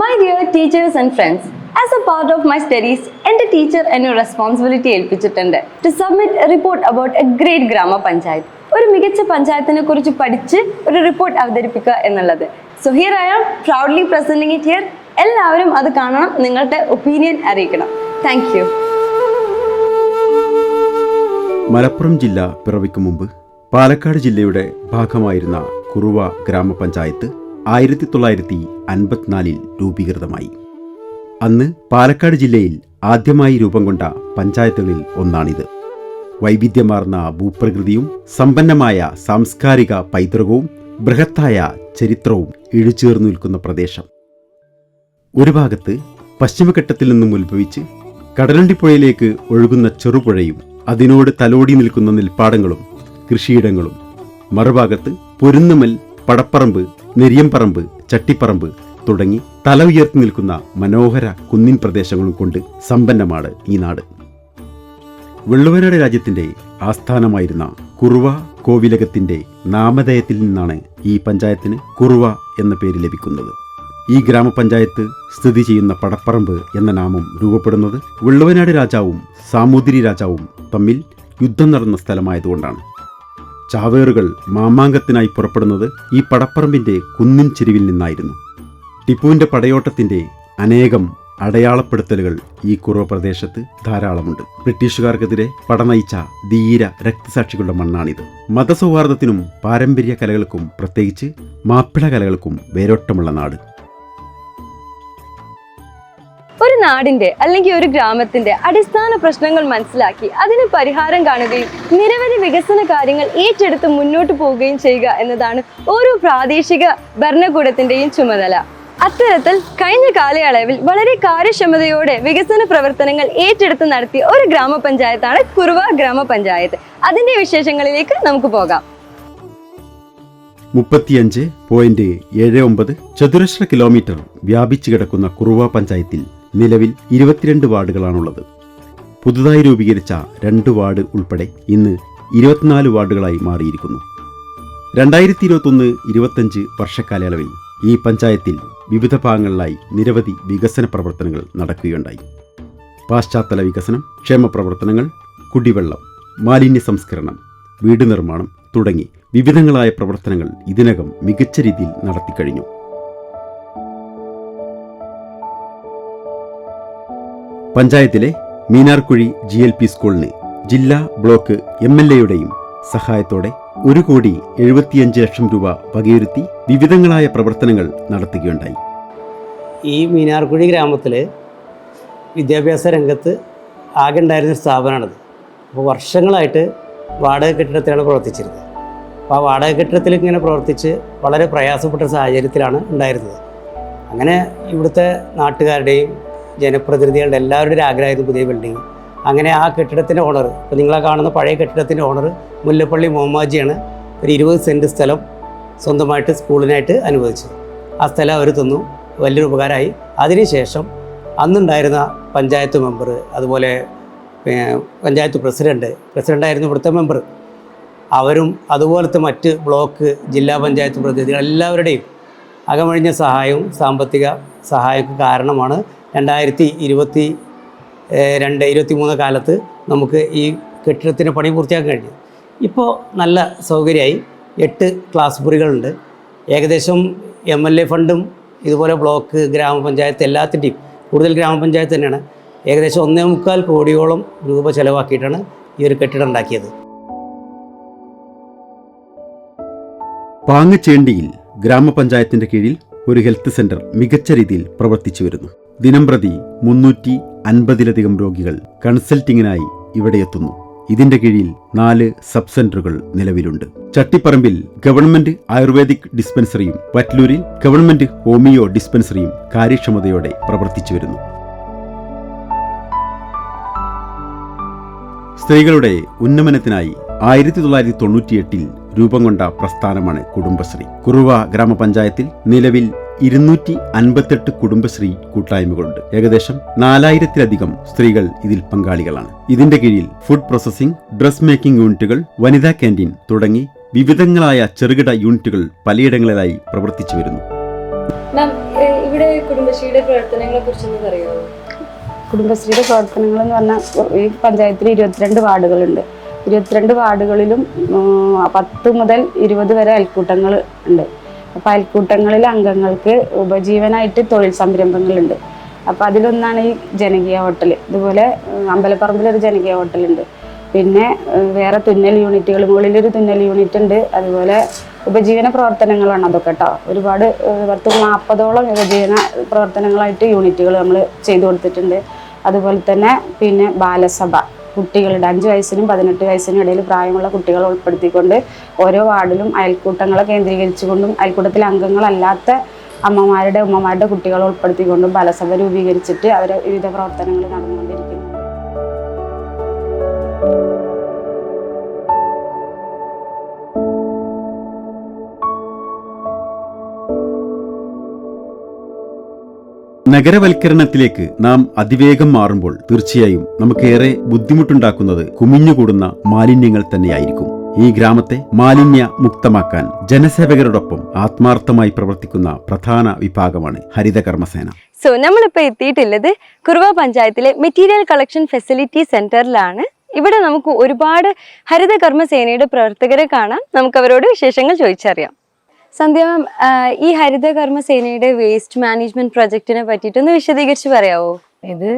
My dear teachers and friends as a part of my studies എന്റെ teacher എന്നെ responsibility ഏൽപ്പിച്ചിട്ടുണ്ട്. To submit report about a great ഗ്രാമപഞ്ചായത്ത് ഒരു മികച്ച പഞ്ചായത്തിനെ കുറിച്ച് പഠിച്ച് ഒരു റിപ്പോർട്ട് അവതരിപ്പിക്കുക എന്നുള്ളത്. So here I am proudly presenting it here എല്ലാവരും അത് കാണണം നിങ്ങളുടെ ഒപ്പീനിയൻ അറിയിക്കണം. താങ്ക് യു മലപ്പുറം ജില്ല പിറവിക്ക് മുമ്പ് പാലക്കാട് ജില്ലയുടെ ഭാഗമായിരുന്ന കുറുവ ഗ്രാമപഞ്ചായത്ത് ആയിരത്തി തൊള്ളായിരത്തി അൻപത്തിനാലിൽ രൂപീകൃതമായി. അന്ന് പാലക്കാട് ജില്ലയിൽ ആദ്യമായി രൂപം കൊണ്ട പഞ്ചായത്തുകളിൽ ഒന്നാണിത്. വൈവിധ്യമാർന്ന ഭൂപ്രകൃതിയും സമ്പന്നമായ സാംസ്കാരിക പൈതൃകവും ബൃഹത്തായ ചരിത്രവും ഇഴുചേർന്നു നിൽക്കുന്ന പ്രദേശം. ഒരു ഭാഗത്ത് പശ്ചിമഘട്ടത്തിൽ നിന്നും ഉത്ഭവിച്ച് കടലണ്ടിപ്പുഴയിലേക്ക് ഒഴുകുന്ന ചെറുപുഴയും അതിനോട് തലോടി നിൽക്കുന്ന നെൽപ്പാടങ്ങളും കൃഷിയിടങ്ങളും. മറുഭാഗത്ത് പൊരുന്നമൽ പടപ്പറമ്പ് നെരിയമ്പറമ്പ് ചട്ടിപ്പറമ്പ് തുടങ്ങി തല ഉയർത്തി നിൽക്കുന്ന മനോഹര കുന്നിൻ പ്രദേശങ്ങളും കൊണ്ട് സമ്പന്നമാണ് ഈ നാട്. വെള്ളുവനാട് രാജ്യത്തിന്റെ ആസ്ഥാനമായിരുന്ന കുറുവ കോവിലകത്തിന്റെ നാമധേയത്തിൽ നിന്നാണ് ഈ പഞ്ചായത്തിന് കുറുവ എന്ന പേര് ലഭിക്കുന്നത്. ഈ ഗ്രാമപഞ്ചായത്ത് സ്ഥിതി ചെയ്യുന്ന പടപ്പറമ്പ് എന്ന നാമം രൂപപ്പെടുന്നത് വെള്ളുവനാട് രാജാവും സാമൂതിരി രാജാവും തമ്മിൽ യുദ്ധം നടന്ന സ്ഥലമായതുകൊണ്ടാണ്. ചാവേറുകൾ മാമാങ്കത്തിനായി പുറപ്പെടുന്നത് ഈ പടപ്പറമ്പിന്റെ കുന്നിൻ ചെരുവിൽ നിന്നായിരുന്നു. ടിപ്പുവിന്റെ പടയോട്ടത്തിന്റെ അനേകം അടയാളപ്പെടുത്തലുകൾ ഈ കുറവ് പ്രദേശത്ത് ധാരാളമുണ്ട്. ബ്രിട്ടീഷുകാർക്കെതിരെ പടനയിച്ച ധീര രക്തസാക്ഷികളുടെ മണ്ണാണിത്. മതസൗഹാർദ്ദത്തിനും പാരമ്പര്യ കലകൾക്കും പ്രത്യേകിച്ച് മാപ്പിള കലകൾക്കും വേരോട്ടമുള്ള നാട്. ഒരു നാടിന്റെ അല്ലെങ്കിൽ ഒരു ഗ്രാമത്തിന്റെ അടിസ്ഥാന പ്രശ്നങ്ങൾ മനസ്സിലാക്കി അതിന് പരിഹാരം കാണുകയും നിരവധി വികസന കാര്യങ്ങൾ ഏറ്റെടുത്ത് മുന്നോട്ട് പോവുകയും ചെയ്യുക എന്നതാണ് ഓരോ പ്രാദേശിക ഭരണകൂടത്തിന്റെയും ചുമതല. അത്തരത്തിൽ കഴിഞ്ഞ കാലയളവിൽ വളരെ കാര്യക്ഷമതയോടെ വികസന പ്രവർത്തനങ്ങൾ ഏറ്റെടുത്ത് നടത്തിയ ഒരു ഗ്രാമപഞ്ചായത്താണ് കുറുവ ഗ്രാമപഞ്ചായത്ത്. അതിന്റെ വിശേഷങ്ങളിലേക്ക് നമുക്ക് പോകാം. മുപ്പത്തിയഞ്ച് പോയിന്റ് ഏഴ് ഒമ്പത് ചതുരശ്ര കിലോമീറ്റർ വ്യാപിച്ചു കിടക്കുന്ന കുറുവ പഞ്ചായത്തിൽ നിലവിൽ ഇരുപത്തിരണ്ട് വാർഡുകളാണുള്ളത്. പുതുതായി രൂപീകരിച്ച രണ്ട് വാർഡ് ഉൾപ്പെടെ ഇന്ന് ഇരുപത്തിനാല് വാർഡുകളായി മാറിയിരിക്കുന്നു. രണ്ടായിരത്തി ഇരുപത്തൊന്ന് ഇരുപത്തഞ്ച് വർഷക്കാലയളവിൽ ഈ പഞ്ചായത്തിൽ വിവിധ ഭാഗങ്ങളിലായി നിരവധി വികസന പ്രവർത്തനങ്ങൾ നടക്കുകയുണ്ടായി. പാശ്ചാത്തല വികസനം ക്ഷേമ പ്രവർത്തനങ്ങൾ കുടിവെള്ളം മാലിന്യ സംസ്കരണം വീട് നിർമ്മാണം തുടങ്ങി വിവിധങ്ങളായ പ്രവർത്തനങ്ങൾ ഇതിനകം മികച്ച രീതിയിൽ നടത്തിക്കഴിഞ്ഞു. പഞ്ചായത്തിലെ മീനാർക്കുഴി ജി എൽ പി സ്കൂളിന് ജില്ലാ ബ്ലോക്ക് എം എൽ എയുടെയും സഹായത്തോടെ ഒരു കോടി എഴുപത്തിയഞ്ച് ലക്ഷം രൂപ വകയിരുത്തി വിവിധങ്ങളായ പ്രവർത്തനങ്ങൾ നടത്തുകയുണ്ടായി. ഈ മീനാർക്കുഴി ഗ്രാമത്തിൽ വിദ്യാഭ്യാസ രംഗത്ത് ആകെ ഉണ്ടായിരുന്ന സ്ഥാപനമാണത്. അപ്പോൾ വർഷങ്ങളായിട്ട് വാടക കെട്ടിടത്തിലാണ് പ്രവർത്തിച്ചിരുന്നത്. അപ്പോൾ ആ വാടക കെട്ടിടത്തിൽ ഇങ്ങനെ പ്രവർത്തിച്ച് വളരെ പ്രയാസപ്പെട്ട സാഹചര്യത്തിലാണ് ഉണ്ടായിരുന്നത്. അങ്ങനെ ഇവിടുത്തെ നാട്ടുകാരുടെയും ജനപ്രതിനിധികളുടെ എല്ലാവരുടെ ഒരു ആഗ്രഹമായിരുന്നു പുതിയ ബിൽഡിംഗ് അങ്ങനെ ആ കെട്ടിടത്തിന്റെ ഓണർ ഇപ്പോൾ നിങ്ങളെ കാണുന്ന പഴയ കെട്ടിടത്തിന്റെ ഓണർ മുല്ലപ്പള്ളി മോമാജിയാണ് ഒരു ഇരുപത് സെന്റ് സ്ഥലം സ്വന്തമായിട്ട് സ്കൂളിനായിട്ട് അനുവദിച്ചു ആ സ്ഥലം അവർ തന്നു വലിയൊരു ഉപകാരമായി. അതിനുശേഷം അന്നുണ്ടായിരുന്ന പഞ്ചായത്ത് മെമ്പർ അതുപോലെ പഞ്ചായത്ത് പ്രസിഡന്റ് പ്രസിഡന്റായിരുന്നു ഇവിടുത്തെ മെമ്പർ അവരും അതുപോലത്തെ മറ്റ് ബ്ലോക്ക് ജില്ലാ പഞ്ചായത്ത് പ്രതിനിധികൾ എല്ലാവരുടെയും അകമഴിഞ്ഞ സഹായവും സാമ്പത്തിക സഹായമൊക്കെ കാരണമാണ് രണ്ടായിരത്തി ഇരുപത്തി രണ്ട് ഇരുപത്തി മൂന്ന് കാലത്ത് നമുക്ക് ഈ കെട്ടിടത്തിന് പണി പൂർത്തിയാക്കാൻ കഴിഞ്ഞു. ഇപ്പോൾ നല്ല സൗകര്യമായി എട്ട് ക്ലാസ് മുറികളുണ്ട്. ഏകദേശം എം എൽ എ ഫണ്ടും ഇതുപോലെ ബ്ലോക്ക് ഗ്രാമപഞ്ചായത്ത് എല്ലാത്തിന്റെയും കൂടുതൽ ഗ്രാമപഞ്ചായത്ത് തന്നെയാണ്. ഏകദേശം ഒന്നേ മുക്കാൽ കോടിയോളം രൂപ ചിലവാക്കിയിട്ടാണ് ഈ ഒരു കെട്ടിടം ഉണ്ടാക്കിയത്. പാങ്ങച്ചേണ്ടിയിൽ ഗ്രാമപഞ്ചായത്തിന്റെ കീഴിൽ ഒരു ഹെൽത്ത് സെന്റർ മികച്ച രീതിയിൽ പ്രവർത്തിച്ചു വരുന്നു. ദിനംപ്രതി മുന്നൂറ്റി അൻപതിലധികം രോഗികൾ കൺസൾട്ടിങ്ങിനായി ഇവിടെ എത്തുന്നു. ഇതിന്റെ കീഴിൽ നാല് സബ് സെന്ററുകൾ നിലവിലുണ്ട്. ചട്ടിപ്പറമ്പിൽ ഗവൺമെന്റ് ആയുർവേദിക് ഡിസ്പെൻസറിയും വറ്റ്ലൂരിൽ ഗവൺമെന്റ് ഹോമിയോ ഡിസ്പെൻസറിയും കാര്യക്ഷമതയോടെ പ്രവർത്തിച്ചു വരുന്നു. സ്ത്രീകളുടെ ഉന്നമനത്തിനായി ആയിരത്തി തൊള്ളായിരത്തി തൊണ്ണൂറ്റിയെട്ടിൽ രൂപം കൊണ്ട പ്രസ്ഥാനമാണ് കുടുംബശ്രീ. കുറുവ ഗ്രാമപഞ്ചായത്തിൽ നിലവിൽ ഇരുന്നൂറ്റി അൻപത്തെട്ട് കുടുംബശ്രീ കൂട്ടായ്മകളുണ്ട്. ഏകദേശം നാലായിരത്തിലധികം സ്ത്രീകൾ ഇതിൽ പങ്കാളികളാണ്. ഇതിന്റെ കീഴിൽ ഫുഡ് പ്രോസസ്സിംഗ് ഡ്രസ് മേക്കിംഗ് യൂണിറ്റുകൾ വനിതാ ക്യാന്റീൻ തുടങ്ങി വിവിധങ്ങളായ ചെറുകിട യൂണിറ്റുകൾ പലയിടങ്ങളിലായി പ്രവർത്തിച്ചു വരുന്നു. മാം ഇവിടെ കുടുംബശ്രീയുടെ പ്രവർത്തനങ്ങളെ കുറിച്ചൊന്ന് പറയുമോ കുടുംബശ്രീയുടെ പ്രവർത്തനങ്ങൾ എന്ന് പറഞ്ഞാൽ ഈ പഞ്ചായത്തിൽ ഇരുപത്തിരണ്ട് വാർഡുകളുണ്ട്. ഇരുപത്തിരണ്ട് വാർഡുകളിലും പത്ത് മുതൽ ഇരുപത് വരെ അയൽക്കൂട്ടങ്ങൾ ഉണ്ട്. അപ്പോൾ അയൽക്കൂട്ടങ്ങളിലെ അംഗങ്ങൾക്ക് ഉപജീവനായിട്ട് തൊഴിൽ സംരംഭങ്ങളുണ്ട്. അപ്പോൾ അതിലൊന്നാണ് ഈ ജനകീയ ഹോട്ടൽ. ഇതുപോലെ അമ്പലപ്പറമ്പിലൊരു ജനകീയ ഹോട്ടലുണ്ട്. പിന്നെ വേറെ തുന്നൽ യൂണിറ്റുകൾ മുകളിലൊരു തുന്നൽ യൂണിറ്റ് ഉണ്ട് അതുപോലെ ഉപജീവന പ്രവർത്തനങ്ങളാണ് അതൊക്കെ കേട്ടോ ഒരുപാട് പത്ത് നാൽപ്പതോളം ഉപജീവന പ്രവർത്തനങ്ങളായിട്ട് യൂണിറ്റുകൾ നമ്മൾ ചെയ്തു കൊടുത്തിട്ടുണ്ട്. അതുപോലെ തന്നെ പിന്നെ ബാലസഭ. കുട്ടികളുടെ അഞ്ച് വയസ്സിനും പതിനെട്ട് വയസ്സിനും ഇടയിൽ പ്രായമുള്ള കുട്ടികളെ ഉൾപ്പെടുത്തിക്കൊണ്ട് ഓരോ വാർഡിലും അയൽക്കൂട്ടങ്ങളെ കേന്ദ്രീകരിച്ചുകൊണ്ടും അയൽക്കൂട്ടത്തിലെ അംഗങ്ങളല്ലാത്ത അമ്മമാരുടെ ഉമ്മമാരുടെ കുട്ടികളെ ഉൾപ്പെടുത്തിക്കൊണ്ടും ബലസഭ രൂപീകരിച്ചിട്ട് അവരെ വിവിധ പ്രവർത്തനങ്ങൾ നടന്നുകൊണ്ടിരിക്കുന്നു. നഗരവൽക്കരണത്തിലേക്ക് നാം അതിവേഗം മാറുമ്പോൾ തീർച്ചയായും നമുക്കേറെ ബുദ്ധിമുട്ടുണ്ടാക്കുന്നത് കുമിഞ്ഞുകൂടുന്ന മാലിന്യങ്ങൾ തന്നെയായിരിക്കും. ഈ ഗ്രാമത്തെ മാലിന്യ മുക്തമാക്കാൻ ജനസേവകരോടൊപ്പം ആത്മാർത്ഥമായി പ്രവർത്തിക്കുന്ന പ്രധാന വിഭാഗമാണ് ഹരിതകർമ്മസേന സോ നമ്മളിപ്പോൾ എത്തിയിട്ടുള്ളത് കുറുവ പഞ്ചായത്തിലെ മെറ്റീരിയൽ കളക്ഷൻ ഫെസിലിറ്റി സെന്ററിലാണ്. ഇവിടെ നമുക്ക് ഒരുപാട് ഹരിത കർമ്മസേനയുടെ പ്രവർത്തകരെ കാണാം. നമുക്ക് അവരോട് വിശേഷങ്ങൾ ചോദിച്ചറിയാം. സന്ധ്യ മാം ഈ ഹരിത കർമ്മസേനയുടെ വേസ്റ്റ് മാനേജ്മെന്റ് പ്രൊജക്ടിനെ പറ്റിയിട്ടൊന്ന് വിശദീകരിച്ച് പറയാവോ? ഇത്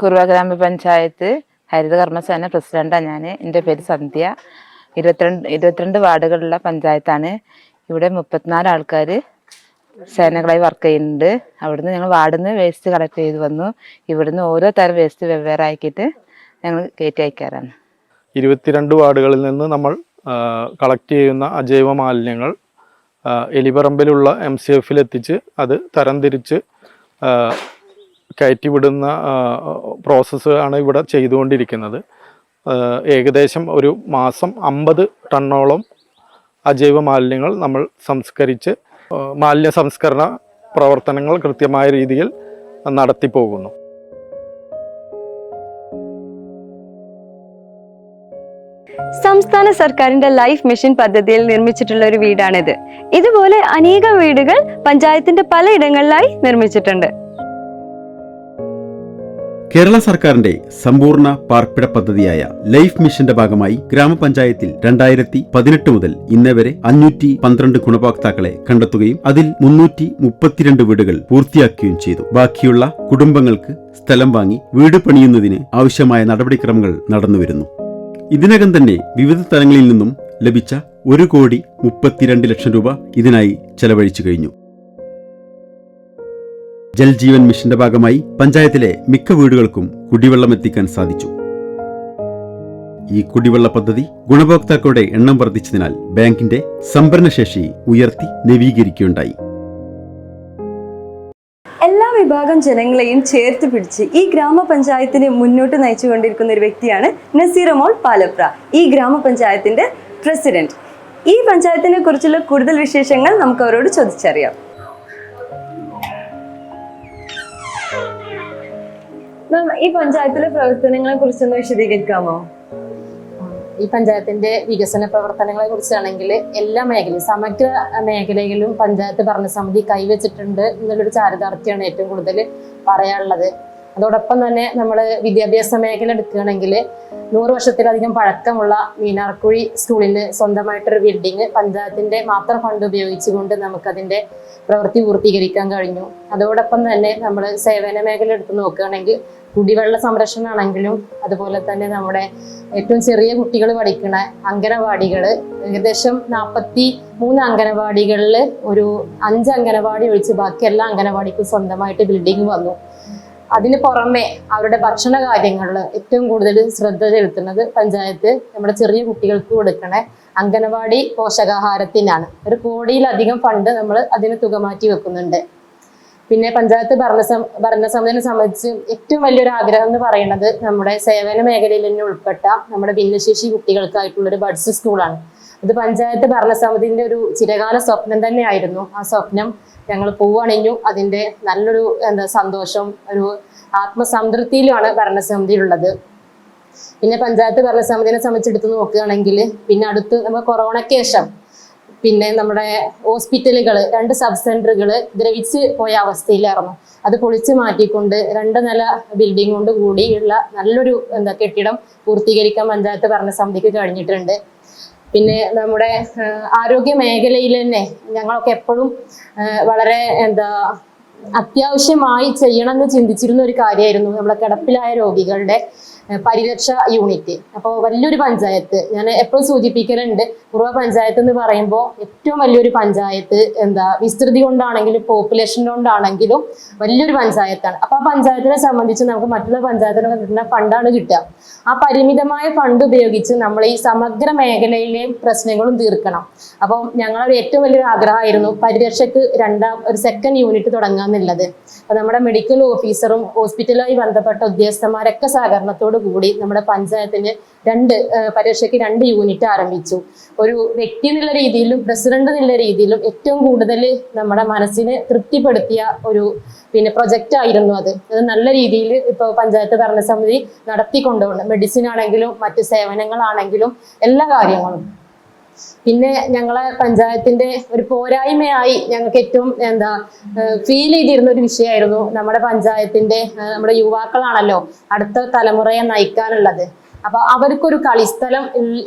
കുറുവ ഗ്രാമപഞ്ചായത്ത് ഹരിത കർമ്മസേന പ്രസിഡന്റാണ് ഞാൻ എന്റെ പേര് സന്ധ്യ. ഇരുപത്തിരണ്ട് ഇരുപത്തിരണ്ട് വാർഡുകളുള്ള പഞ്ചായത്താണ്. ഇവിടെ മുപ്പത്തിനാല് ആൾക്കാർ സേനകളായി വർക്ക് ചെയ്യുന്നുണ്ട്. അവിടുന്ന് ഞങ്ങൾ വാർഡിൽ നിന്ന് വേസ്റ്റ് കളക്ട് ചെയ്ത് വന്നു. ഇവിടുന്ന് ഓരോ തരം വേസ്റ്റ് വെവ്വേറെ ആക്കിയിട്ട് ഞങ്ങൾ കയറ്റി അയക്കാറാണ്. ഇരുപത്തിരണ്ട് വാർഡുകളിൽ നിന്ന് നമ്മൾ കളക്ട് ചെയ്യുന്ന അജൈവ മാലിന്യങ്ങൾ എലിപറമ്പിലുള്ള എം സി എഫിൽ എത്തിച്ച് അത് തരംതിരിച്ച് കയറ്റി കയറ്റിവിടുന്ന പ്രോസസ്സ് ആണ് ഇവിടെ ചെയ്തുകൊണ്ടിരിക്കുന്നത്. ഏകദേശം ഒരു മാസം അമ്പത് ടണ്ണോളം അജൈവ മാലിന്യങ്ങൾ നമ്മൾ സംസ്കരിച്ച് മാലിന്യ സംസ്കരണ പ്രവർത്തനങ്ങൾ കൃത്യമായ രീതിയിൽ നടത്തിപ്പോകുന്നു. സംസ്ഥാന സർക്കാരിന്റെ ലൈഫ് മിഷൻ പദ്ധതിയിൽ നിർമ്മിച്ചിട്ടുള്ള ഒരു വീടാണിത്. ഇതുപോലെ അനേകം വീടുകൾ പഞ്ചായത്തിന്റെ പലയിടങ്ങളിലായി നിർമ്മിച്ചിട്ടുണ്ട്. കേരള സർക്കാരിന്റെ സമ്പൂർണ പാർപ്പിട പദ്ധതിയായ ലൈഫ് മിഷന്റെ ഭാഗമായി ഗ്രാമപഞ്ചായത്തിൽ രണ്ടായിരത്തി പതിനെട്ട് മുതൽ ഇന്നവരെ അഞ്ഞൂറ്റി പന്ത്രണ്ട് ഗുണഭോക്താക്കളെ കണ്ടെത്തുകയും അതിൽ മുന്നൂറ്റി മുപ്പത്തിരണ്ട് വീടുകൾ പൂർത്തിയാക്കുകയും ചെയ്തു. ബാക്കിയുള്ള കുടുംബങ്ങൾക്ക് സ്ഥലം വാങ്ങി വീട് പണിയുന്നതിന് ആവശ്യമായ നടപടിക്രമങ്ങൾ നടന്നുവരുന്നു. ഇതിനകം തന്നെ വിവിധ തലങ്ങളിൽ നിന്നും ലഭിച്ച ഒരു കോടി മുപ്പത്തിരണ്ട് ലക്ഷം രൂപ ഇതിനായി ചെലവഴിച്ചു കഴിഞ്ഞു. ജൽജീവൻ മിഷന്റെ ഭാഗമായി പഞ്ചായത്തിലെ മിക്ക വീടുകൾക്കും കുടിവെള്ളം എത്തിക്കാൻ സാധിച്ചു. ഈ കുടിവെള്ള പദ്ധതി ഗുണഭോക്താക്കളുടെ എണ്ണം വർദ്ധിച്ചതിനാൽ ബാങ്കിന്റെ സംഭരണശേഷി ഉയർത്തി നവീകരിക്കുകയുണ്ടായി. വിഭാഗം ജനങ്ങളെയും ചേർത്ത് പിടിച്ച് ഈ ഗ്രാമപഞ്ചായത്തിനെ മുന്നോട്ട് നയിച്ചുകൊണ്ടിരിക്കുന്ന ഒരു വ്യക്തിയാണ് നസീറമോൾ പാലപ്ര ഈ ഗ്രാമപഞ്ചായത്തിന്റെ പ്രസിഡന്റ്. ഈ പഞ്ചായത്തിനെ കുറിച്ചുള്ള കൂടുതൽ വിശേഷങ്ങൾ നമുക്ക് അവരോട് ചോദിച്ചറിയാം. ഈ പഞ്ചായത്തിലെ പ്രവർത്തനങ്ങളെ കുറിച്ചൊന്ന് വിശദീകരിക്കാമോ? ഈ പഞ്ചായത്തിന്റെ വികസന പ്രവർത്തനങ്ങളെ കുറിച്ചാണെങ്കിൽ എല്ലാ മേഖലയും സമഗ്ര മേഖലയിലും പഞ്ചായത്ത് ഭരണസമിതി കൈവച്ചിട്ടുണ്ട് എന്നുള്ളൊരു ചാരിതാർത്ഥ്യമാണ് ഏറ്റവും കൂടുതൽ പറയാനുള്ളത്. അതോടൊപ്പം തന്നെ നമ്മൾ വിദ്യാഭ്യാസ മേഖല എടുക്കുകയാണെങ്കിൽ നൂറ് വർഷത്തിലധികം പഴക്കമുള്ള മീനാർക്കുഴി സ്കൂളിന് സ്വന്തമായിട്ടൊരു ബിൽഡിംഗ് പഞ്ചായത്തിന്റെ മാത്രം ഫണ്ട് ഉപയോഗിച്ചുകൊണ്ട് നമുക്കതിന്റെ പ്രവൃത്തി പൂർത്തീകരിക്കാൻ കഴിഞ്ഞു. അതോടൊപ്പം തന്നെ നമ്മൾ സേവന മേഖല എടുത്ത് നോക്കുകയാണെങ്കിൽ കുടിവെള്ള സംരക്ഷണമാണെങ്കിലും അതുപോലെ തന്നെ നമ്മുടെ ഏറ്റവും ചെറിയ കുട്ടികൾ പഠിക്കുന്ന അംഗനവാടികൾ ഏകദേശം നാൽപ്പത്തി മൂന്ന് അംഗനവാടികളിൽ ഒരു അഞ്ച് അംഗനവാടി ഒഴിച്ച് ബാക്കി എല്ലാ അംഗനവാടിക്കും സ്വന്തമായിട്ട് ബിൽഡിംഗ് വന്നു. അതിന് പുറമെ അവരുടെ ഭക്ഷണ കാര്യങ്ങളിൽ ഏറ്റവും കൂടുതൽ ശ്രദ്ധ ചെലുത്തുന്നത് പഞ്ചായത്ത് നമ്മുടെ ചെറിയ കുട്ടികൾക്ക് കൊടുക്കണ അംഗനവാടി പോഷകാഹാരത്തിനാണ്. ഒരു കോടിയിലധികം ഫണ്ട് നമ്മൾ അതിന് തുക മാറ്റി വെക്കുന്നുണ്ട്. പിന്നെ പഞ്ചായത്ത് ഭരണസം ഭരണസമിതിനെ സംബന്ധിച്ച് ഏറ്റവും വലിയൊരു ആഗ്രഹം എന്ന് പറയുന്നത് നമ്മുടെ സേവന മേഖലയിൽ തന്നെ ഉൾപ്പെട്ട നമ്മുടെ ഭിന്നശേഷി കുട്ടികൾക്കായിട്ടുള്ള ഒരു ബഡ്സ് സ്കൂളാണ്. ഇത് പഞ്ചായത്ത് ഭരണസമിതിന്റെ ഒരു ചിരകാല സ്വപ്നം തന്നെയായിരുന്നു. ആ സ്വപ്നം ഞങ്ങൾ പൂവണിഞ്ഞു. അതിന്റെ നല്ലൊരു എന്താ സന്തോഷം ഒരു ആത്മസംതൃപ്തിയിലുമാണ് ഭരണസമിതിയിലുള്ളത്. പിന്നെ പഞ്ചായത്ത് ഭരണസമിതിനെ സംബന്ധിച്ചെടുത്ത് നോക്കുകയാണെങ്കിൽ പിന്നെ അടുത്ത് നമ്മൾ കൊറോണയ്ക്ക് ശേഷം പിന്നെ നമ്മുടെ ഹോസ്പിറ്റലുകൾ രണ്ട് സബ് സെന്ററുകൾ ദ്രവിച്ച് പോയ അവസ്ഥയിലായിരുന്നു. അത് പൊളിച്ചു മാറ്റിക്കൊണ്ട് രണ്ട് നില ബിൽഡിംഗ് കൊണ്ട് കൂടിയുള്ള നല്ലൊരു എന്താ കെട്ടിടം പൂർത്തീകരിക്കാൻ പഞ്ചായത്ത് ഭരണസമിതിക്ക് കഴിഞ്ഞിട്ടുണ്ട്. പിന്നെ നമ്മുടെ ആരോഗ്യ മേഖലയിൽ തന്നെ ഞങ്ങളൊക്കെ എപ്പോഴും വളരെ എന്താ അത്യാവശ്യമായി ചെയ്യണമെന്ന് ചിന്തിച്ചിരുന്ന ഒരു കാര്യമായിരുന്നു നമ്മുടെ കിടപ്പിലായ രോഗികളുടെ പരിരക്ഷ യൂണിറ്റ്. അപ്പോൾ വലിയൊരു പഞ്ചായത്ത് ഞാൻ എപ്പോഴും സൂചിപ്പിക്കലുണ്ട് പൂർവ പഞ്ചായത്ത് എന്ന് പറയുമ്പോൾ ഏറ്റവും വലിയൊരു പഞ്ചായത്ത് എന്താ വിസ്തൃതി കൊണ്ടാണെങ്കിലും പോപ്പുലേഷൻ കൊണ്ടാണെങ്കിലും വലിയൊരു പഞ്ചായത്താണ്. അപ്പോൾ ആ പഞ്ചായത്തിനെ സംബന്ധിച്ച് നമുക്ക് മറ്റുള്ള പഞ്ചായത്തിനൊക്കെ കിട്ടുന്ന ഫണ്ടാണ് കിട്ടുക. ആ പരിമിതമായ ഫണ്ട് ഉപയോഗിച്ച് നമ്മൾ ഈ സമഗ്ര മേഖലയിലെയും പ്രശ്നങ്ങളും തീർക്കണം. അപ്പോൾ ഞങ്ങളുടെ ഏറ്റവും വലിയൊരു ആഗ്രഹമായിരുന്നു പരിരക്ഷയ്ക്ക് രണ്ടാം ഒരു സെക്കൻഡ് യൂണിറ്റ് തുടങ്ങാന്നുള്ളത്. അപ്പോൾ നമ്മുടെ മെഡിക്കൽ ഓഫീസറും ഹോസ്പിറ്റലുമായി ബന്ധപ്പെട്ട ഉദ്യോഗസ്ഥന്മാരൊക്കെ സഹകരണത്തോടു കൂടി നമ്മുടെ പഞ്ചായത്തിന് രണ്ട് പരീക്ഷയ്ക്ക് രണ്ട് യൂണിറ്റ് ആരംഭിച്ചു. ഒരു വ്യക്തി എന്നുള്ള രീതിയിലും പ്രസിഡന്റ് എന്നുള്ള രീതിയിലും ഏറ്റവും കൂടുതൽ നമ്മുടെ മനസ്സിനെ തൃപ്തിപ്പെടുത്തിയ ഒരു പിന്നെ പ്രൊജക്റ്റ് ആയിരുന്നു അത്. അത് നല്ല രീതിയിൽ ഇപ്പോൾ പഞ്ചായത്ത് ഭരണസമിതി നടത്തിക്കൊണ്ടുപോകുന്നു മെഡിസിൻ ആണെങ്കിലും മറ്റ് സേവനങ്ങളാണെങ്കിലും എല്ലാ കാര്യങ്ങളും. പിന്നെ ഞങ്ങളെ പഞ്ചായത്തിന്റെ ഒരു പോരായ്മയായി ഞങ്ങൾക്ക് ഏറ്റവും എന്താ ഫീൽ ചെയ്തിരുന്ന ഒരു വിഷയമായിരുന്നു നമ്മുടെ പഞ്ചായത്തിന്റെ നമ്മുടെ യുവാക്കളാണല്ലോ അടുത്ത തലമുറയെ നയിക്കാനുള്ളത്. അപ്പൊ അവർക്കൊരു കളിസ്ഥലം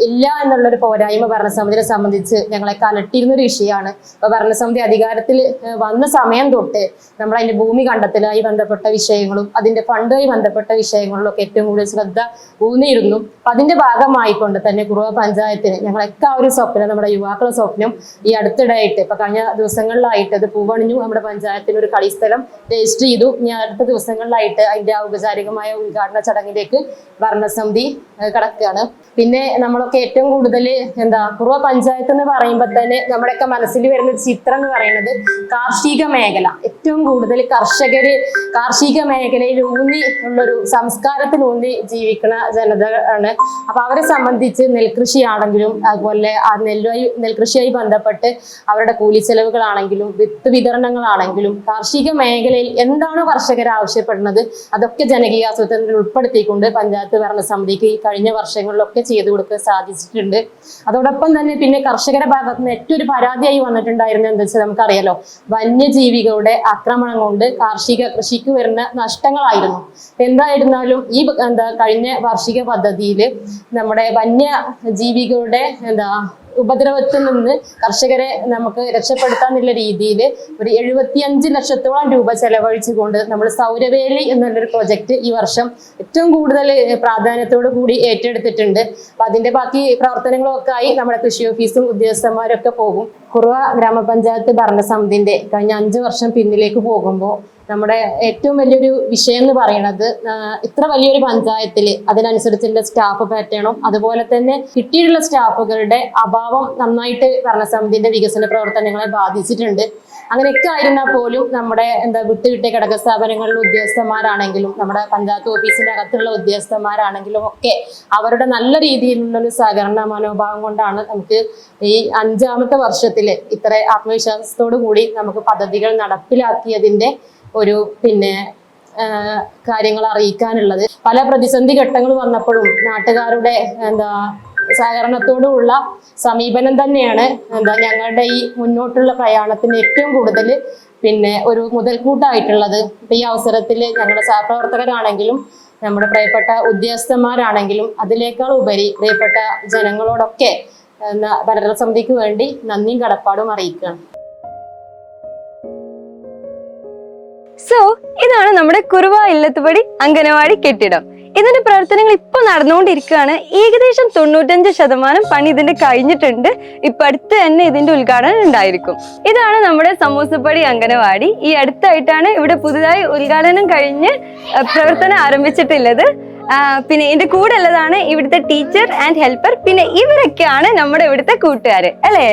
ഇല്ല എന്നുള്ളൊരു പോരായ്മ ഭരണസമിതിയെ സംബന്ധിച്ച് ഞങ്ങളെ കലട്ടിയിരുന്ന ഒരു വിഷയമാണ്. അപ്പൊ ഭരണസമിതി അധികാരത്തിൽ വന്ന സമയം തൊട്ട് നമ്മൾ അതിന്റെ ഭൂമി കണ്ടെത്തലുമായി ബന്ധപ്പെട്ട വിഷയങ്ങളും അതിന്റെ ഫണ്ടുമായി ബന്ധപ്പെട്ട വിഷയങ്ങളിലും ഒക്കെ ഏറ്റവും കൂടുതൽ ശ്രദ്ധ ഊന്നിയിരുന്നു. അപ്പൊ അതിന്റെ ഭാഗമായിക്കൊണ്ട് തന്നെ കുറുവ പഞ്ചായത്തിന് ഞങ്ങളൊക്കെ ആ ഒരു സ്വപ്നം നമ്മുടെ യുവാക്കളുടെ സ്വപ്നം ഈ അടുത്തിടെയായിട്ട് ഇപ്പൊ കഴിഞ്ഞ ദിവസങ്ങളിലായിട്ട് അത് പൂവണിഞ്ഞു. നമ്മുടെ പഞ്ചായത്തിന് ഒരു കളിസ്ഥലം രജിസ്റ്റർ ചെയ്തു. ഇനി അടുത്ത ദിവസങ്ങളിലായിട്ട് അതിന്റെ ഔപചാരികമായ ഉദ്ഘാടന ചടങ്ങിലേക്ക് ഭരണസമിതി കടക്കുകയാണ് പിന്നെ നമ്മളൊക്കെ ഏറ്റവും കൂടുതൽ എന്താ കുറുവ പഞ്ചായത്ത് എന്ന് പറയുമ്പോൾ തന്നെ നമ്മുടെയൊക്കെ മനസ്സിൽ വരുന്ന ഒരു ചിത്രം എന്ന് പറയുന്നത് കാർഷിക മേഖല. ഏറ്റവും കൂടുതൽ കർഷകർ കാർഷിക മേഖലയിൽ ഊന്നി ഉള്ളൊരു സംസ്കാരത്തിൽ ഊന്നി ജീവിക്കുന്ന ജനതയാണ് അപ്പോൾ അപ്പൊ അവരെ സംബന്ധിച്ച് നെൽകൃഷിയാണെങ്കിലും അതുപോലെ ആ നെല്ലുമായി നെൽകൃഷിയായി ബന്ധപ്പെട്ട് അവരുടെ കൂലി ചെലവുകളാണെങ്കിലും വിത്ത് വിതരണങ്ങളാണെങ്കിലും കാർഷിക മേഖലയിൽ എന്താണോ കർഷകർ ആവശ്യപ്പെടുന്നത് അതൊക്കെ ജനകീയ ആസൂത്രണത്തിൽ ഉൾപ്പെടുത്തിക്കൊണ്ട് പഞ്ചായത്ത് ഭരണസമിതിക്ക് ഈ കഴിഞ്ഞ വർഷങ്ങളിലൊക്കെ ചെയ്തു കൊടുക്കാൻ സാധിച്ചിട്ടുണ്ട്. അതോടൊപ്പം തന്നെ പിന്നെ കർഷകരുടെ ഭാഗത്ത് നിന്ന് ഏറ്റവും ഒരു പരാതിയായി വന്നിട്ടുണ്ടായിരുന്നു എന്താ വെച്ചാൽ നമുക്കറിയാലോ വന്യജീവികളുടെ ആക്രമണം കൊണ്ട് കാർഷിക കൃഷിക്ക് വരുന്ന നഷ്ടങ്ങളായിരുന്നു. എന്തായിരുന്നാലും ഈ എന്താ കഴിഞ്ഞ വാർഷിക പദ്ധതിയിൽ നമ്മുടെ വന്യജീവികളുടെ എന്താ ഉപദ്രവത്തിൽ നിന്ന് കർഷകരെ നമുക്ക് രക്ഷപ്പെടുത്താന്നുള്ള രീതിയിൽ ഒരു എഴുപത്തിയഞ്ച് ലക്ഷത്തോളം രൂപ ചെലവഴിച്ചുകൊണ്ട് നമ്മൾ സൗരവേലി എന്നുള്ളൊരു പ്രൊജക്റ്റ് ഈ വർഷം ഏറ്റവും കൂടുതൽ പ്രാധാന്യത്തോടു കൂടി ഏറ്റെടുത്തിട്ടുണ്ട്. അപ്പൊ അതിന്റെ ബാക്കി പ്രവർത്തനങ്ങളൊക്കെ ആയി നമ്മുടെ കൃഷി ഓഫീസും ഉദ്യോഗസ്ഥന്മാരൊക്കെ പോകും. കുറവ ഗ്രാമപഞ്ചായത്ത് ഭരണസമിതിന്റെ കഴിഞ്ഞ അഞ്ചു വർഷം പിന്നിലേക്ക് പോകുമ്പോൾ നമ്മുടെ ഏറ്റവും വലിയൊരു വിഷയം എന്ന് പറയുന്നത് ഇത്ര വലിയൊരു പഞ്ചായത്തിൽ അതിനനുസരിച്ചുള്ള സ്റ്റാഫ് പാറ്റേണും. അതുപോലെ തന്നെ കിട്ടിയിട്ടുള്ള സ്റ്റാഫുകളുടെ അഭാവം നന്നായിട്ട് ഭരണസമിതിന്റെ വികസന പ്രവർത്തനങ്ങളെ ബാധിച്ചിട്ടുണ്ട്. അങ്ങനെയൊക്കെ ആയിരുന്നാൽ പോലും നമ്മുടെ എന്താ വിട്ടുകിട്ടിയ ഘടക സ്ഥാപനങ്ങളിലെ ഉദ്യോഗസ്ഥന്മാരാണെങ്കിലും നമ്മുടെ പഞ്ചായത്ത് ഓഫീസിന്റെ അകത്തുള്ള ഉദ്യോഗസ്ഥന്മാരാണെങ്കിലും ഒക്കെ അവരുടെ നല്ല രീതിയിലുള്ള ഒരു സഹകരണ മനോഭാവം കൊണ്ടാണ് നമുക്ക് ഈ അഞ്ചാമത്തെ വർഷത്തിൽ ഇത്ര ആത്മവിശ്വാസത്തോടു കൂടി നമുക്ക് പദ്ധതികൾ നടപ്പിലാക്കിയതിന്റെ ഒരു പിന്നെ കാര്യങ്ങൾ അറിയിക്കാനുള്ളത്. പല പ്രതിസന്ധി ഘട്ടങ്ങൾ വന്നപ്പോഴും നാട്ടുകാരുടെ എന്താ സഹകരണത്തോടുള്ള സമീപനം തന്നെയാണ്. എന്താ ഞങ്ങളുടെ ഈ മുന്നോട്ടുള്ള പ്രയാണത്തിന് ഏറ്റവും കൂടുതൽ പിന്നെ ഒരു മുതൽക്കൂട്ടായിട്ടുള്ളത്. ഇപ്പൊ ഈ അവസരത്തിൽ ഞങ്ങളുടെ സഹപ്രവർത്തകരാണെങ്കിലും നമ്മുടെ പ്രിയപ്പെട്ട ഉദ്യോഗസ്ഥന്മാരാണെങ്കിലും അതിനേക്കാൾ ഉപരി പ്രിയപ്പെട്ട ജനങ്ങളോടൊക്കെ ഭരണസമിതിക്ക് വേണ്ടി നന്ദിയും കടപ്പാടും അറിയിക്കുകയാണ്. സോ ഇതാണ് നമ്മുടെ കുറുവ ഇല്ലത്തുപടി അംഗനവാടി കെട്ടിടം. ഇതിന്റെ പ്രവർത്തനങ്ങൾ ഇപ്പൊ നടന്നുകൊണ്ടിരിക്കുകയാണ്. ഏകദേശം തൊണ്ണൂറ്റഞ്ച് ശതമാനം പണി ഇതിന്റെ കഴിഞ്ഞിട്ടുണ്ട്. ഇപ്പൊ അടുത്ത് തന്നെ ഇതിന്റെ ഉദ്ഘാടനം ഉണ്ടായിരിക്കും. ഇതാണ് നമ്മുടെ സമൂസപ്പടി അംഗനവാടി. ഈ അടുത്തായിട്ടാണ് ഇവിടെ പുതുതായി ഉദ്ഘാടനം കഴിഞ്ഞ് പ്രവർത്തനം ആരംഭിച്ചിട്ടുള്ളത്. പിന്നെ എന്റെ കൂടെ ഉള്ളതാണ് ഇവിടുത്തെ ടീച്ചർ ആൻഡ് ഹെൽപ്പർ. പിന്നെ ഇവരൊക്കെയാണ് നമ്മുടെ ഇവിടുത്തെ കൂട്ടുകാർ അല്ലേ?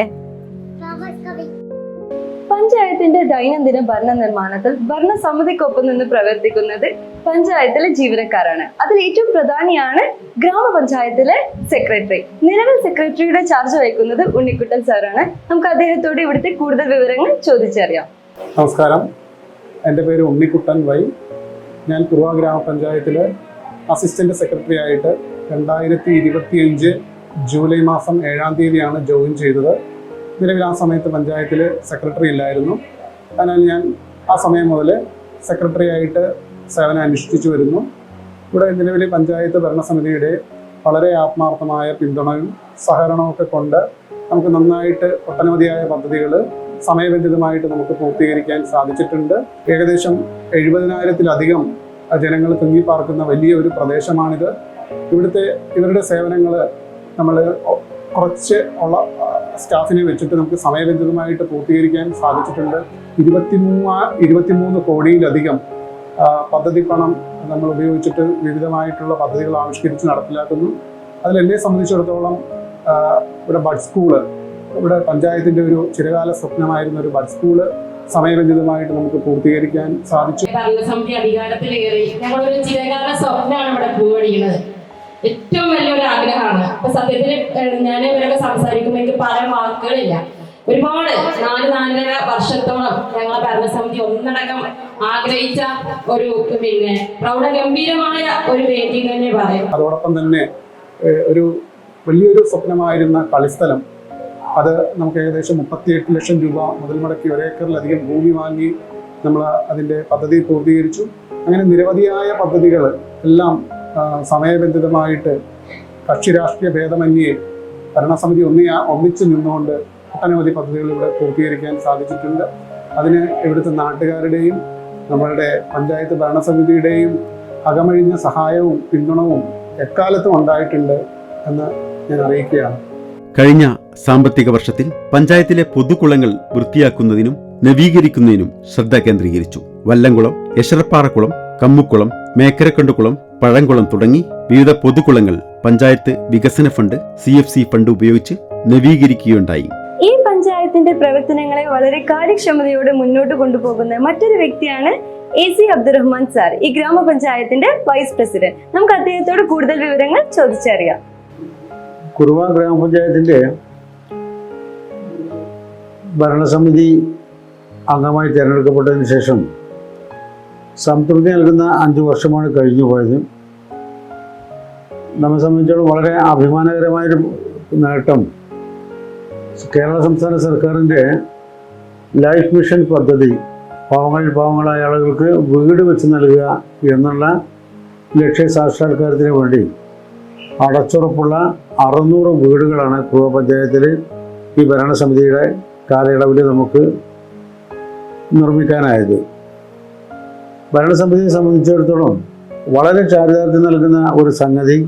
പഞ്ചായത്തിന്റെ ദൈനംദിന ഭരണ നിർമ്മാണത്തിൽ ഭരണസമിതിക്കൊപ്പം നിന്ന് പ്രവർത്തിക്കുന്നത് പഞ്ചായത്തിലെ ജീവനക്കാരാണ്. അതിൽ ഏറ്റവും പ്രധാനിയാണ് ഗ്രാമപഞ്ചായത്തിലെ സെക്രട്ടറി. നിലവിൽ സെക്രട്ടറിയുടെ ചാർജ് വഹിക്കുന്നത് ഉണ്ണിക്കുട്ടൻ സാറാണ്. നമുക്ക് അദ്ദേഹത്തോട് ഇവിടുത്തെ കൂടുതൽ വിവരങ്ങൾ ചോദിച്ചറിയാം. നമസ്കാരം. എന്റെ പേര് ഉണ്ണിക്കുട്ടൻ വൈ. ഞാൻ കുറുവ ഗ്രാമപഞ്ചായത്തിലെ അസിസ്റ്റന്റ് സെക്രട്ടറി ആയിട്ട് രണ്ടായിരത്തി ഇരുപത്തിയഞ്ച് ജൂലൈ മാസം ഏഴാം തീയതിയാണ് ജോയിൻ ചെയ്തത്. നിലവിൽ ആ സമയത്ത് പഞ്ചായത്തിൽ സെക്രട്ടറി ഇല്ലായിരുന്നു. അതിനാൽ ഞാൻ ആ സമയം മുതൽ സെക്രട്ടറി ആയിട്ട് സേവനം അനുഷ്ഠിച്ചു വരുന്നു. ഇവിടെ നിലവിൽ പഞ്ചായത്ത് ഭരണസമിതിയുടെ വളരെ ആത്മാർത്ഥമായ പിന്തുണയും സഹകരണവും ഒക്കെ കൊണ്ട് നമുക്ക് നന്നായിട്ട് ഒട്ടനവധിയായ പദ്ധതികൾ സമയബന്ധിതമായിട്ട് നമുക്ക് പൂർത്തീകരിക്കാൻ സാധിച്ചിട്ടുണ്ട്. ഏകദേശം എഴുപതിനായിരത്തിലധികം ജനങ്ങൾ തിങ്ങിപ്പാർക്കുന്ന വലിയ ഒരു പ്രദേശമാണിത്. ഇവിടുത്തെ ഇവരുടെ സേവനങ്ങൾ നമ്മൾ കുറച്ച് ഉള്ള സ്റ്റാഫിനെ വെച്ചിട്ട് നമുക്ക് സമയബന്ധിതമായിട്ട് പൂർത്തീകരിക്കാൻ സാധിച്ചിട്ടുണ്ട്. ഇരുപത്തിമൂവാ ഇരുപത്തിമൂന്ന് കോടിയിലധികം പദ്ധതി പണം നമ്മൾ ഉപയോഗിച്ചിട്ട് വിവിധമായിട്ടുള്ള പദ്ധതികൾ ആവിഷ്കരിച്ച് നടപ്പിലാക്കുന്നു. അതിൽ എന്നെ സംബന്ധിച്ചിടത്തോളം ഇവിടെ ബഡ് സ്കൂൾ ഇവിടെ പഞ്ചായത്തിന്റെ ഒരു ചിരകാല സ്വപ്നമായിരുന്ന ഒരു ബഡ് സ്കൂൾ സമയബന്ധിതമായിട്ട് നമുക്ക് പൂർത്തീകരിക്കാൻ സാധിച്ചു. ഭരണസമിതി അധികാരത്തിലേറി. ഞങ്ങളൊരു ചിരകാല സ്വപ്നമാണ് ഇവിടെ പൂവടിക്കുന്നത്. ഏറ്റവും വലിയൊരു ആഗ്രഹമാണ്. അപ്പൊ സത്യത്തിൽ ഞാൻ ഇവരൊക്കെ സംസാരിക്കുമ്പോൾ എനിക്ക് പല വാക്കുകളില്ല. ഒരുപാട് നാല് നാലര വർഷത്തോളം ഞങ്ങളെ ഭരണസമിതി ഒന്നടക്കം ആഗ്രഹിച്ച ഒരു പിന്നെ പ്രൗഢഗംഭീരമായ ഒരു വേദി തന്നെ പറയാം. അതോടൊപ്പം തന്നെ ഒരു വലിയൊരു സ്വപ്നമായിരുന്ന കളിസ്ഥലം. അത് നമുക്ക് ഏകദേശം മുപ്പത്തിയെട്ട് ലക്ഷം രൂപ മുതൽ മുടക്കി ഒരേക്കറിലധികം ഭൂമി വാങ്ങി നമ്മൾ അതിന്റെ പദ്ധതി പൂർത്തീകരിച്ചു. അങ്ങനെ നിരവധിയായ പദ്ധതികൾ എല്ലാം സമയബന്ധിതമായിട്ട് കക്ഷി രാഷ്ട്രീയ ഭേദമന്യേ ഭരണസമിതി ഒന്നിയ ഒന്നിച്ചു നിന്നുകൊണ്ട് ഒട്ടനവധി പദ്ധതികൾ ഇവിടെ പൂർത്തീകരിക്കാൻ സാധിച്ചിട്ടുണ്ട്. അതിന് ഇവിടുത്തെ നാട്ടുകാരുടെയും നമ്മളുടെ പഞ്ചായത്ത് ഭരണസമിതിയുടെയും അകമഴിഞ്ഞ സഹായവും പിന്തുണവും എക്കാലത്തും ഉണ്ടായിട്ടുണ്ട് എന്ന് ഞാൻ അറിയിക്കുകയാണ്. കഴിഞ്ഞ സാമ്പത്തിക വർഷത്തിൽ പഞ്ചായത്തിലെ പൊതുകുളങ്ങൾ വൃത്തിയാക്കുന്നതിനും നവീകരിക്കുന്നതിനും ശ്രദ്ധ കേന്ദ്രീകരിച്ചു. വല്ലംകുളം യശറപ്പാറക്കുളം കമ്മുക്കുളം മേക്കരക്കണ്ടുകുളം പഴംകുളം തുടങ്ങി വിവിധ പൊതുകുളങ്ങൾ പഞ്ചായത്ത് വികസന fund C F C fund ഉപയോഗിച്ച് നവീകരിക്കുകയുണ്ടായി. ഈ പഞ്ചായത്തിന്റെ പ്രവർത്തനങ്ങളെ വളരെ കാര്യക്ഷമതയോടെ മുന്നോട്ട് കൊണ്ടുപോകുന്ന മറ്റൊരു വ്യക്തിയാണ് എ സി അബ്ദുറഹ്മാൻ സാർ ഈ ഗ്രാമപഞ്ചായത്തിന്റെ വൈസ് പ്രസിഡന്റ്. നമുക്ക് അദ്ദേഹത്തോട് കൂടുതൽ വിവരങ്ങൾ ചോദിച്ചറിയാം. കുറുവ ഗ്രാമപഞ്ചായത്തിന്റെ ഭരണസമിതി അംഗമായി തിരഞ്ഞെടുക്കപ്പെട്ടതിന് ശേഷം സംതൃപ്തി നൽകുന്ന അഞ്ച് വർഷമാണ് കഴിഞ്ഞു പോയത്. നമ്മെ സംബന്ധിച്ചിടത്തോളം വളരെ അഭിമാനകരമായൊരു നേട്ടം കേരള സംസ്ഥാന സർക്കാരിന്റെ ലൈഫ് മിഷൻ പദ്ധതി പാവങ്ങളിൽ പാവങ്ങളായ ആളുകൾക്ക് വീട് വെച്ച് നൽകുക എന്നുള്ള ലക്ഷ്യ സാക്ഷാത്കാരത്തിന് വേണ്ടി അടച്ചുറപ്പുള്ള അറുന്നൂറ് വീടുകളാണ് കുറുവ പഞ്ചായത്തിൽ ഈ ഭരണസമിതിയുടെ കാലയളവിൽ നമുക്ക് നിർമ്മിക്കാനായത്. ഭരണസമിതിയെ സംബന്ധിച്ചിടത്തോളം വളരെ ചാരിതാർത്ഥ്യം നൽകുന്ന ഒരു സംഗതി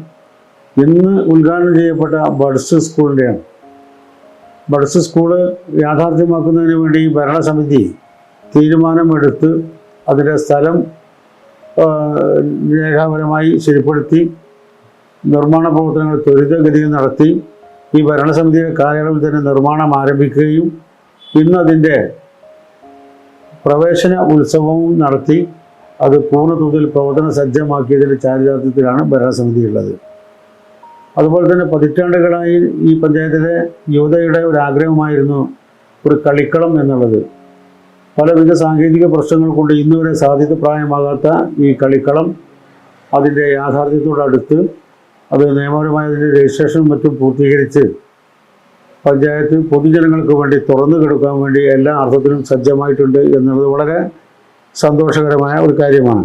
ഇന്ന് ഉദ്ഘാടനം ചെയ്യപ്പെട്ട ബഡ്സ് സ്കൂളിന്റെയാണ്. ബഡ്സ് സ്കൂൾ യാഥാർത്ഥ്യമാക്കുന്നതിന് വേണ്ടി ഭരണസമിതി തീരുമാനമെടുത്ത് അതിന്റെ സ്ഥലം രേഖാപരമായി ശരിപ്പെടുത്തി നിർമ്മാണ പ്രവർത്തനങ്ങൾ ത്വരിതഗതിയിൽ നടത്തി ഈ ഭരണസമിതിയുടെ കാലയളവിൽ തന്നെ നിർമ്മാണം ആരംഭിക്കുകയും ഇന്നതിന്റെ പ്രവേശന ഉത്സവവും നടത്തി അത് പൂർണതോതിൽ പ്രവർത്തന സജ്ജമാക്കിയതിന്റെ ചാരിതാർത്ഥ്യത്തിലാണ് ഭരണസമിതി ഉള്ളത്. അതുപോലെ തന്നെ പതിറ്റാണ്ടുകളായി ഈ പഞ്ചായത്തിലെ യുവതയുടെ ഒരു ആഗ്രഹമായിരുന്നു ഒരു കളിക്കളം എന്നുള്ളത്. പലവിധ സാങ്കേതിക പ്രശ്നങ്ങൾ കൊണ്ട് ഇന്നുവരെ സാധ്യത പ്രായമാകാത്ത ഈ കളിക്കളം അതിന്റെ യാഥാർത്ഥ്യത്തോടടുത്ത് അത് നിയമപരമായ അതിന്റെ രജിസ്ട്രേഷനും മറ്റും പൂർത്തീകരിച്ച് പഞ്ചായത്ത് പൊതുജനങ്ങൾക്ക് വേണ്ടി തുറന്നു കിടക്കാൻ വേണ്ടി എല്ലാ അർത്ഥത്തിലും സജ്ജമായിട്ടുണ്ട് എന്നുള്ളത് വളരെ സന്തോഷകരമായ ഒരു കാര്യമാണ്.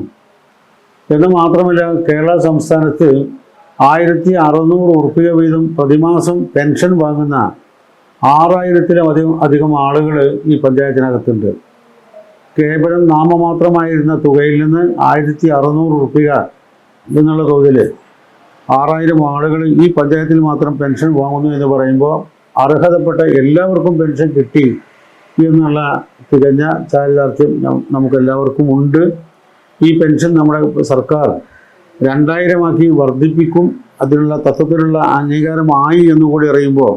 എന്ന് മാത്രമല്ല കേരള സംസ്ഥാനത്തിൽ ആയിരത്തി അറുന്നൂറ് ഉറുപ്പിക വീതം പ്രതിമാസം പെൻഷൻ വാങ്ങുന്ന ആറായിരത്തിലധികം അധികം ആളുകൾ ഈ പഞ്ചായത്തിനകത്തുണ്ട്. കേവലം നാമമാത്രമായിരുന്ന തുകയിൽ നിന്ന് ആയിരത്തി അറുന്നൂറ് ഉറുപ്പിക എന്നുള്ള തോതിൽ ആറായിരം ആളുകൾ ഈ പഞ്ചായത്തിൽ മാത്രം പെൻഷൻ വാങ്ങുന്നു എന്ന് പറയുമ്പോൾ അർഹതപ്പെട്ട എല്ലാവർക്കും പെൻഷൻ കിട്ടി എന്നുള്ള തികഞ്ഞ ചാരിതാർത്ഥ്യം നമുക്കെല്ലാവർക്കും ഉണ്ട്. ഈ പെൻഷൻ നമ്മുടെ സർക്കാർ രണ്ടായിരമാക്കി വർദ്ധിപ്പിക്കും അതിനുള്ള തത്വത്തിലുള്ള അംഗീകാരമായി എന്നുകൂടി അറിയുമ്പോൾ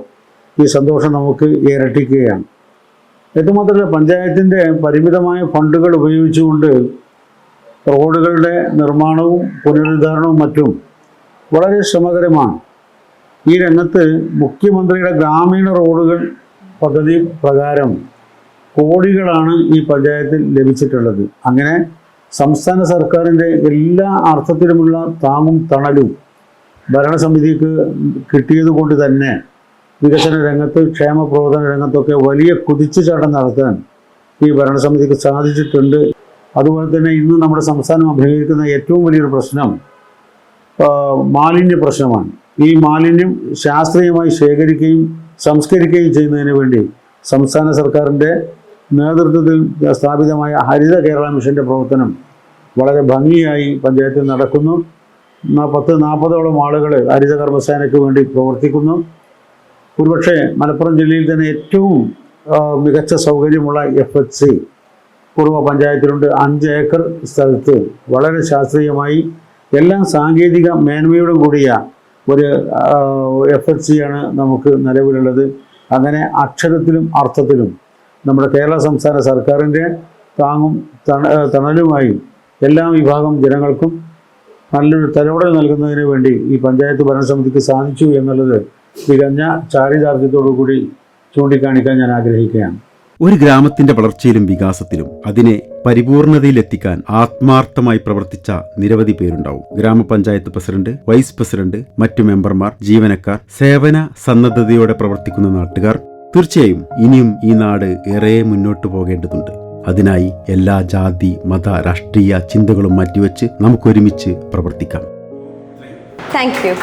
ഈ സന്തോഷം നമുക്ക് ഇരട്ടിക്കുകയാണ്. ഇതുമാത്രമല്ല പഞ്ചായത്തിന്റെ പരിമിതമായ ഫണ്ടുകൾ ഉപയോഗിച്ചുകൊണ്ട് റോഡുകളുടെ നിർമ്മാണവും പുനരുദ്ധാരണവും മറ്റും വളരെ ശ്രമകരമാണ്. ഈ രംഗത്ത് മുഖ്യമന്ത്രിയുടെ ഗ്രാമീണ റോഡുകൾ പദ്ധതി പ്രകാരം കോടികളാണ് ഈ പഞ്ചായത്തിൽ ലഭിച്ചിട്ടുള്ളത്. അങ്ങനെ സംസ്ഥാന സർക്കാരിന്റെ എല്ലാ അർത്ഥത്തിലുമുള്ള താങ്ങും തണലും ഭരണസമിതിക്ക് കിട്ടിയത് കൊണ്ട് തന്നെ വികസന രംഗത്ത് ക്ഷേമ പ്രവർത്തന രംഗത്തൊക്കെ വലിയ കുതിച്ചുചാട്ടം നടത്താൻ ഈ ഭരണസമിതിക്ക് സാധിച്ചിട്ടുണ്ട്. അതുപോലെ തന്നെ ഇന്ന് നമ്മുടെ സംസ്ഥാനം അഭിമുഖീകരിക്കുന്ന ഏറ്റവും വലിയൊരു പ്രശ്നം മാലിന്യ പ്രശ്നമാണ്. ഈ മാലിന്യം ശാസ്ത്രീയമായി ശേഖരിക്കുകയും സംസ്കരിക്കുകയും ചെയ്യുന്നതിന് വേണ്ടി സംസ്ഥാന സർക്കാരിന്റെ നേതൃത്വത്തിൽ സ്ഥാപിതമായ ഹരിത കേരള മിഷന്റെ പ്രവർത്തനം വളരെ ഭംഗിയായി പഞ്ചായത്തിൽ നടക്കുന്നു. പത്ത് നാൽപ്പതോളം ആളുകൾ ഹരിത കർമ്മസേനയ്ക്ക് വേണ്ടി പ്രവർത്തിക്കുന്നു. ഒരുപക്ഷെ മലപ്പുറം ജില്ലയിൽ തന്നെ ഏറ്റവും മികച്ച സൗകര്യമുള്ള എഫ് എച്ച് സി പൂർവ പഞ്ചായത്തിലുണ്ട്. അഞ്ച് ഏക്കർ സ്ഥലത്ത് വളരെ ശാസ്ത്രീയമായി എല്ലാം സാങ്കേതിക മേന്മയോടും കൂടിയ ഒരു എഫ് എച്ച് സിയാണ് നമുക്ക് നിലവിലുള്ളത്. അങ്ങനെ അക്ഷരത്തിലും അർത്ഥത്തിലും നമ്മുടെ കേരള സംസ്ഥാന സർക്കാരിന്റെ താങ്ങും തണ തണലുമായി എല്ലാ വിഭാഗം ജനങ്ങൾക്കും നല്ലൊരു തലോടൽ നൽകുന്നതിന് വേണ്ടി ഈ പഞ്ചായത്ത് ഭരണസമിതിക്ക് സാധിച്ചു എന്നുള്ളത് തികഞ്ഞ ചാരിതാർത്ഥ്യത്തോടു കൂടി ചൂണ്ടിക്കാണിക്കാൻ ഞാൻ ആഗ്രഹിക്കുകയാണ്. ഒരു ഗ്രാമത്തിന്റെ വളർച്ചയിലും വികാസത്തിലും അതിനെ പരിപൂർണതയിലെത്തിക്കാൻ ആത്മാർത്ഥമായി പ്രവർത്തിച്ച നിരവധി പേരുണ്ടാവും. ഗ്രാമപഞ്ചായത്ത് പ്രസിഡന്റ് വൈസ് പ്രസിഡന്റ് മറ്റു മെമ്പർമാർ ജീവനക്കാർ സേവന സന്നദ്ധതയോടെ പ്രവർത്തിക്കുന്ന നാട്ടുകാർ തീർച്ചയായും ഇനിയും ഈ നാട് ഏറെ മുന്നോട്ടു പോകേണ്ടതുണ്ട്. അതിനായി എല്ലാ ജാതി മത രാഷ്ട്രീയ ചിന്തകളും മാറ്റിവെച്ച് നമുക്കൊരുമിച്ച് പ്രവർത്തിക്കാം. Thank you